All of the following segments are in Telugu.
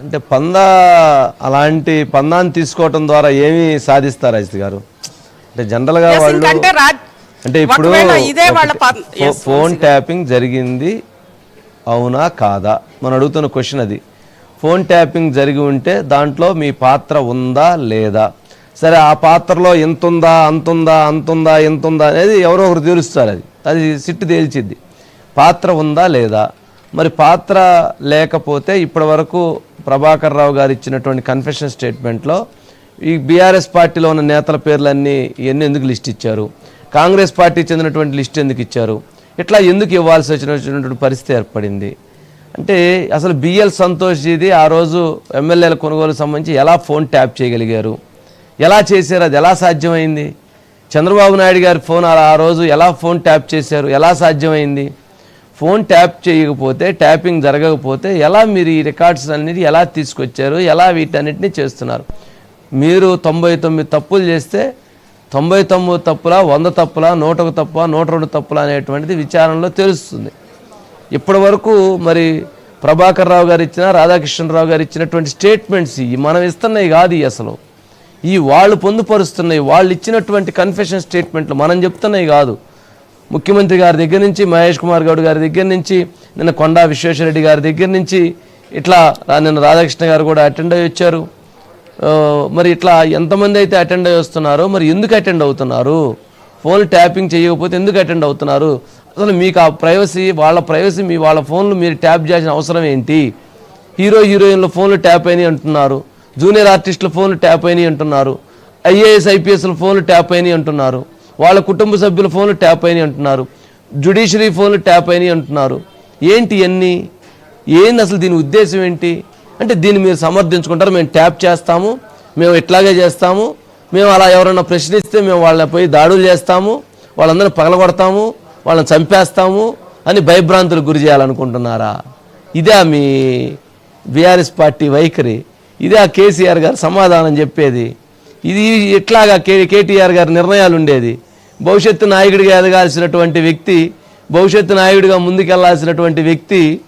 అంటే పందా అలాంటి పందాన్ని తీసుకోవటం ద్వారా ఏమి సాధిస్తారు అజిత్ గారు? అంటే జనరల్గా Yes, వాళ్ళు అంటే ఇప్పుడు ఫోన్ ట్యాపింగ్ జరిగింది అవునా కాదా? మనం అడుగుతున్న క్వశ్చన్ అది. ఫోన్ ట్యాపింగ్ జరిగి ఉంటే దాంట్లో మీ పాత్ర ఉందా లేదా? సరే ఆ పాత్రలో ఎంత ఉందా అంతుందా అంతుందా ఎంత ఉందా అనేది ఎవరో ఒకరు తెలుస్తారు అది. అది సిట్టు తేల్చిద్ది. పాత్ర ఉందా లేదా? మరి పాత్ర లేకపోతే ఇప్పటి వరకు ప్రభాకర్ రావు గారు ఇచ్చినటువంటి కన్ఫెషన్ స్టేట్మెంట్లో ఈ బీఆర్ఎస్ పార్టీలో ఉన్న నేతల పేర్లన్నీ ఇవన్నీ ఎందుకు లిస్ట్ ఇచ్చారు? కాంగ్రెస్ పార్టీ చెందినటువంటి లిస్ట్ ఎందుకు ఇచ్చారు? ఇట్లా ఎందుకు ఇవ్వాల్సి వచ్చినటువంటి పరిస్థితి ఏర్పడింది? అంటే అసలు బిఎల్ సంతోష్ జీది ఆ రోజు ఎమ్మెల్యేల కొనుగోలు సంబంధించి ఎలా ఫోన్ ట్యాప్ చేయగలిగారు? ఎలా చేశారు? అది ఎలా సాధ్యమైంది? చంద్రబాబు నాయుడు గారి ఫోన్ ఆ రోజు ఎలా ఫోన్ ట్యాప్ చేశారు? ఎలా సాధ్యమైంది? ఫోన్ ట్యాప్ చేయకపోతే ట్యాపింగ్ జరగకపోతే ఎలా మీరు ఈ రికార్డ్స్ అన్నిటి ఎలా తీసుకొచ్చారు ఎలా వీటన్నిటిని చేస్తున్నారు? మీరు తొంభై తొమ్మిది తప్పులు చేస్తే తొంభై తొమ్మిది తప్పులా వంద తప్పులా నూట ఒక తప్ప నూట రెండు తప్పులా అనేటువంటిది విచారణలో తెలుస్తుంది. ఇప్పటి వరకు మరి ప్రభాకర్ రావు గారు ఇచ్చిన రాధాకృష్ణరావు గారు ఇచ్చినటువంటి స్టేట్మెంట్స్ ఇవి మనం ఇస్తున్నాయి కాదు అసలు. ఈ వాళ్ళు పొందుపరుస్తున్నాయి వాళ్ళు ఇచ్చినటువంటి కన్ఫెషన్ స్టేట్మెంట్లు మనం చెప్తున్నాయి కాదు. ముఖ్యమంత్రి గారి దగ్గర నుంచి మహేష్ కుమార్ గౌడ్ గారి దగ్గర నుంచి నిన్న కొండా విశ్వేశ్వరరెడ్డి గారి దగ్గర నుంచి ఇట్లా నిన్న రాధాకృష్ణ గారు కూడా అటెండ్ అయ్యి వచ్చారు. మరి ఇట్లా ఎంతమంది అయితే అటెండ్ అయ్యి వస్తున్నారో మరి ఎందుకు అటెండ్ అవుతున్నారు? ఫోన్ ట్యాపింగ్ చేయకపోతే ఎందుకు అటెండ్ అవుతున్నారు? అసలు మీకు ఆ ప్రైవసీ వాళ్ళ ప్రైవసీ మీ వాళ్ళ ఫోన్లు మీరు ట్యాప్ చేయాల్సిన అవసరం ఏంటి? హీరో హీరోయిన్ల ఫోన్లు ట్యాప్ అయినాయి అంటున్నారు. జూనియర్ ఆర్టిస్టుల ఫోన్లు ట్యాప్ అయినాయి అంటున్నారు. ఐఏఎస్ ఐపీఎస్ల ఫోన్లు ట్యాప్ అయినాయి అంటున్నారు. వాళ్ళ కుటుంబ సభ్యుల ఫోన్లు ట్యాప్ అయినాయి అంటున్నారు. జుడిషియరీ ఫోన్లు ట్యాప్ అయినాయి అంటున్నారు. ఏంటి ఇవన్నీ ఏంది అసలు దీని ఉద్దేశం ఏంటి? అంటే దీన్ని మీరు సమర్థించుకుంటారు మేము ట్యాప్ చేస్తాము మేము ఇట్లాగే చేస్తాము మేము అలా ఎవరైనా ప్రశ్నిస్తే మేము వాళ్ళని పోయి దాడులు చేస్తాము వాళ్ళందరిని పగలగొడతాము వాళ్ళని చంపేస్తాము అని భయభ్రాంతులకు గురి చేయాలనుకుంటున్నారా? ఇదే మీ బీఆర్ఎస్ పార్టీ వైఖరి. ఇదే ఆ కేసీఆర్ గారు సమాధానం చెప్పేది. ఇది ఇట్లాగా కే కేటీఆర్ గారి నిర్ణయాలు ఉండేది. భవిష్యత్తు నాయకుడిగా ఎదగాల్సినటువంటి వ్యక్తి భవిష్యత్తు నాయకుడిగా ముందుకెళ్ళాల్సినటువంటి వ్యక్తి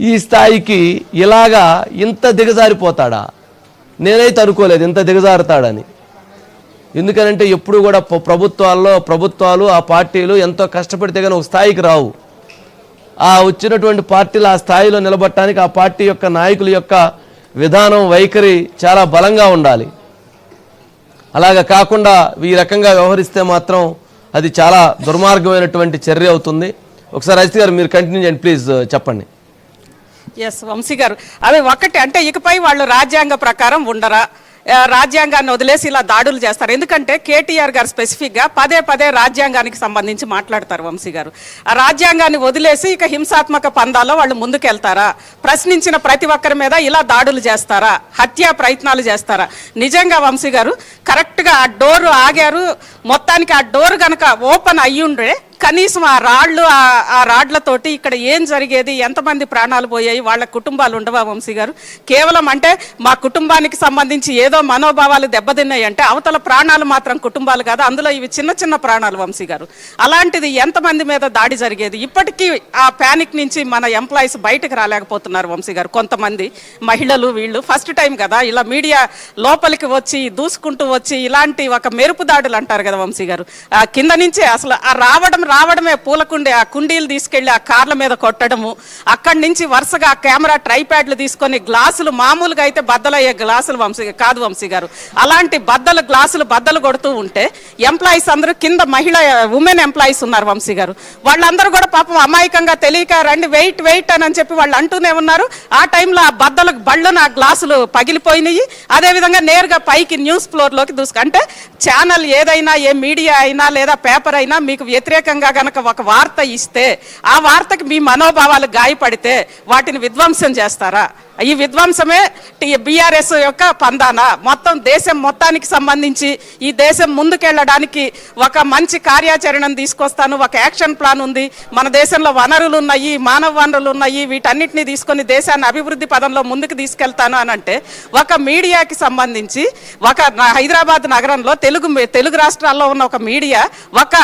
ఈ స్థాయికి ఇలాగా ఇంత దిగజారిపోతాడా? నేనైతే అనుకోలేదు ఇంత దిగజారుతాడని. ఎందుకనంటే ఎప్పుడు కూడా ప్రభుత్వాల్లో ప్రభుత్వాలు ఆ పార్టీలు ఎంతో కష్టపడితే కానీ ఒక స్థాయికి రావు. ఆ వచ్చినటువంటి పార్టీలు ఆ స్థాయిలో నిలబట్టడానికి ఆ పార్టీ యొక్క నాయకుల యొక్క విధానం వైఖరి చాలా బలంగా ఉండాలి. అలాగా కాకుండా ఈ రకంగా వ్యవహరిస్తే మాత్రం అది చాలా దుర్మార్గమైనటువంటి చర్య అవుతుంది. ఒకసారి రజిత గారు మీరు కంటిన్యూ చేయండి ప్లీజ్ uh, చెప్పండి. ఎస్ వంశీ గారు. అదే ఒకటి అంటే ఇకపై వాళ్ళు రాజ్యాంగ ప్రకారం ఉండరా? రాజ్యాంగాన్ని వదిలేసి ఇలా దాడులు చేస్తారు. ఎందుకంటే కేటీఆర్ గారు స్పెసిఫిక్గా పదే పదే రాజ్యాంగానికి సంబంధించి మాట్లాడతారు వంశీ గారు. ఆ రాజ్యాంగాన్ని వదిలేసి ఇక హింసాత్మక పందాల్లో వాళ్ళు ముందుకెళ్తారా? ప్రశ్నించిన ప్రతి ఒక్కరి మీద ఇలా దాడులు చేస్తారా? హత్యా ప్రయత్నాలు చేస్తారా? నిజంగా వంశీ గారు కరెక్ట్గా ఆ డోరు ఆగారు. మొత్తానికి ఆ డోర్ కనుక ఓపెన్ అయ్యుండే కనీసం ఆ రాళ్ళు ఆ- ఆ రాడ్లతోటి ఇక్కడ ఏం జరిగేది ఎంతమంది ప్రాణాలు పోయాయి వాళ్ళ కుటుంబాలు ఉండవా వంశీ గారు? కేవలం అంటే మా కుటుంబానికి సంబంధించి ఏదో మనోభావాలు దెబ్బతిన్నాయి అంటే అవతల ప్రాణాలు మాత్రం కుటుంబాలు కాదు అందులో ఇవి చిన్న చిన్న ప్రాణాలు వంశీ గారు. అలాంటిది ఎంతమంది మీద దాడి జరిగేది? ఇప్పటికీ ఆ ప్యానిక్ నుంచి మన ఎంప్లాయీస్ బయటకు రాలేకపోతున్నారు వంశీ గారు కొంతమంది మహిళలు వీళ్ళు. ఫస్ట్ టైం కదా ఇలా మీడియా లోపలికి వచ్చి దూసుకుంటూ వచ్చి ఇలాంటి ఒక మెరుపు దాడులు అంటారు కదా వంశీ గారు. కింద నుంచే అసలు ఆ రావడం రావడమే పూలకుండే ఆ కుండీలు తీసుకెళ్ళి ఆ కార్ల మీద కొట్టడము. అక్కడి నుంచి వరుసగా ఆ కెమెరా ట్రైప్యాడ్లు తీసుకొని గ్లాసులు మామూలుగా అయితే బద్దలయ్యే గ్లాసులు వంశీ కాదు వంశీ గారు. అలాంటి బద్దలు గ్లాసులు బద్దలు కొడుతూ ఉంటే ఎంప్లాయీస్ అందరూ కింద మహిళ ఉమెన్ ఎంప్లాయీస్ ఉన్నారు వంశీ గారు. వాళ్ళందరూ కూడా పాపం అమాయకంగా తెలియక రండి వెయిట్ వెయిట్ అని చెప్పి వాళ్ళు అంటూనే ఉన్నారు. ఆ టైంలో ఆ బద్దలు బళ్ళు నా గ్లాసులు పగిలిపోయినాయి. అదేవిధంగా నేరుగా పైకి న్యూస్ ఫ్లోర్లోకి దూసుకు అంటే ఛానల్ ఏదైనా ఏ మీడియా అయినా లేదా పేపర్ అయినా మీకు వ్యతిరేకంగా గనక ఒక వార్త ఇస్తే ఆ వార్తకి మీ మనోభావాలు గాయపడితే వాటిని విధ్వంసం చేస్తారా? ఈ విధ్వంసమే బీఆర్ఎస్ యొక్క పందాన? మొత్తం దేశం మొత్తానికి సంబంధించి ఈ దేశం ముందుకెళ్ళడానికి ఒక మంచి కార్యాచరణను తీసుకొస్తాను ఒక యాక్షన్ ప్లాన్ ఉంది. మన దేశంలో వనరులు ఉన్నాయి మానవ వనరులు ఉన్నాయి వీటన్నిటిని తీసుకొని దేశాన్ని అభివృద్ధి పదంలో ముందుకు తీసుకెళ్తాను అని అంటే ఒక మీడియాకి సంబంధించి ఒక హైదరాబాద్ నగరంలో తెలుగు తెలుగు రాష్ట్రాల్లో ఉన్న ఒక మీడియా ఒక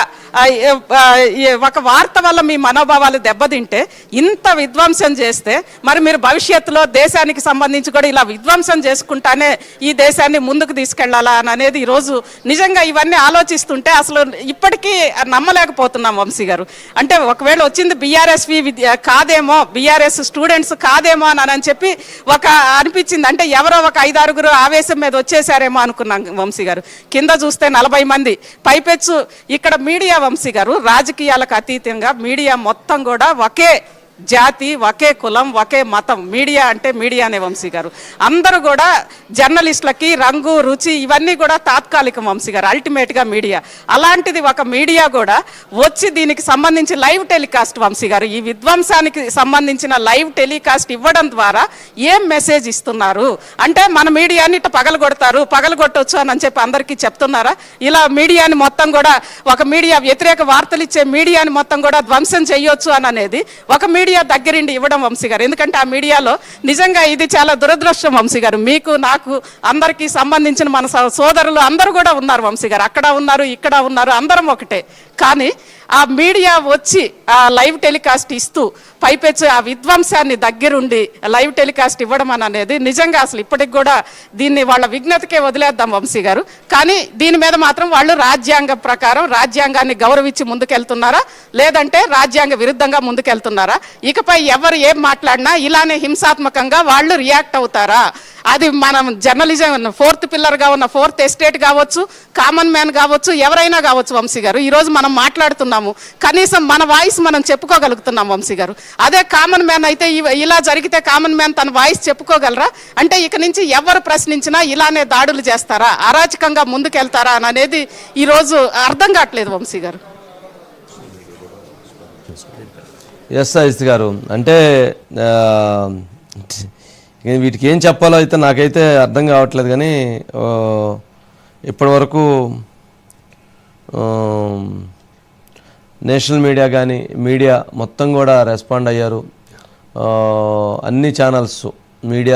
ఒక వార్త వల్ల మీ మనోభావాలు దెబ్బతింటే ఇంత విధ్వంసం చేస్తే మరి మీరు భవిష్యత్తులో దేశానికి సంబంధించి కూడా ఇలా విధ్వంసం చేసుకుంటానే ఈ దేశాన్ని ముందుకు తీసుకెళ్ళాలా అని అనేది ఈరోజు నిజంగా ఇవన్నీ ఆలోచిస్తుంటే అసలు ఇప్పటికీ నమ్మలేకపోతున్నాం వంశీ గారు. అంటే ఒకవేళ వచ్చింది బీఆర్ఎస్వి విద్య కాదేమో బీఆర్ఎస్ స్టూడెంట్స్ కాదేమో అని అని చెప్పి ఒక అనిపించింది. అంటే ఎవరో ఒక ఐదారుగురు ఆవేశం మీద వచ్చేసారేమో అనుకున్నాం వంశీ గారు. కింద చూస్తే నలభై మంది. పైపెచ్చు ఇక్కడ మీడియా వంశీ గారు రాజకీయాలకు అతీతంగా మీడియా మొత్తం కూడా ఒకే జాతి ఒకే కులం ఒకే మతం. మీడియా అంటే మీడియానే వంశీ గారు. అందరూ కూడా జర్నలిస్టులకి రంగు రుచి ఇవన్నీ కూడా తాత్కాలిక వంశీ గారు అల్టిమేట్గా మీడియా. అలాంటిది ఒక మీడియా కూడా వచ్చి దీనికి సంబంధించి లైవ్ టెలికాస్ట్ వంశీ గారు. ఈ విధ్వంసానికి సంబంధించిన లైవ్ టెలికాస్ట్ ఇవ్వడం ద్వారా ఏం మెసేజ్ ఇస్తున్నారు? అంటే మన మీడియాని ఇట్లా పగలగొడతారు పగలగొట్టవచ్చు అని చెప్పి అందరికీ చెప్తున్నారా? ఇలా మీడియాని మొత్తం కూడా ఒక మీడియా వ్యతిరేక వార్తలు ఇచ్చే మీడియాని మొత్తం కూడా ధ్వంసం చేయొచ్చు అని అనేది ఒక మీడియా మీడియా దగ్గరిండి ఇవ్వడం వంశీ గారు. ఎందుకంటే ఆ మీడియాలో నిజంగా ఇది చాలా దురదృష్టం వంశీ గారు. మీకు నాకు అందరికీ సంబంధించిన మన సోదరులు అందరూ కూడా ఉన్నారు వంశీ గారు. అక్కడ ఉన్నారు ఇక్కడ ఉన్నారు అందరం ఒకటే. కానీ ఆ మీడియా వచ్చి ఆ లైవ్ టెలికాస్ట్ ఇస్తూ పైపెచ్చు ఆ విధ్వంసాన్ని దగ్గరుండి లైవ్ టెలికాస్ట్ ఇవ్వడం అనేది నిజంగా అసలు ఇప్పటికి కూడా దీన్ని వాళ్ళ విజ్ఞతకే వదిలేద్దాం వంశీ గారు. కానీ దీని మీద మాత్రం వాళ్ళు రాజ్యాంగ ప్రకారం రాజ్యాంగాన్ని గౌరవించి ముందుకెళ్తున్నారా? లేదంటే రాజ్యాంగ విరుద్ధంగా ముందుకెళ్తున్నారా? ఇకపై ఎవరు ఏం మాట్లాడినా ఇలానే హింసాత్మకంగా వాళ్ళు రియాక్ట్ అవుతారా? అది మనం జర్నలిజం ఫోర్త్ పిల్లర్గా ఉన్న ఫోర్త్ ఎస్టేట్ కావచ్చు కామన్ మ్యాన్ కావచ్చు ఎవరైనా కావచ్చు వంశీ గారు. ఈరోజు మనం మాట్లాడుతున్నాము. కనీసం మన వాయిస్ మనం చెప్పుకోగలుగుతున్నాం వంశీ గారు. అదే కామన్ మ్యాన్ అయితే ఇలా జరిగితే కామన్ మ్యాన్ తన వాయిస్ చెప్పుకోగలరా? అంటే ఇక నుంచి ఎవరు ప్రశ్నించినా ఇలానే దాడులు చేస్తారా? అరాచకంగా ముందుకెళ్తారా అని అనేది ఈరోజు అర్థం కావట్లేదు వంశీ గారు. ఎస్ సాయిస్త్ గారు అంటే వీటికి ఏం చెప్పాలో అయితే నాకైతే అర్థం కావట్లేదు కానీ ఇప్పటివరకు ఇప్పటి వరకు నేషనల్ మీడియా కానీ మీడియా మొత్తం కూడా రెస్పాండ్ అయ్యారు. అన్ని ఛానల్స్ మీడియా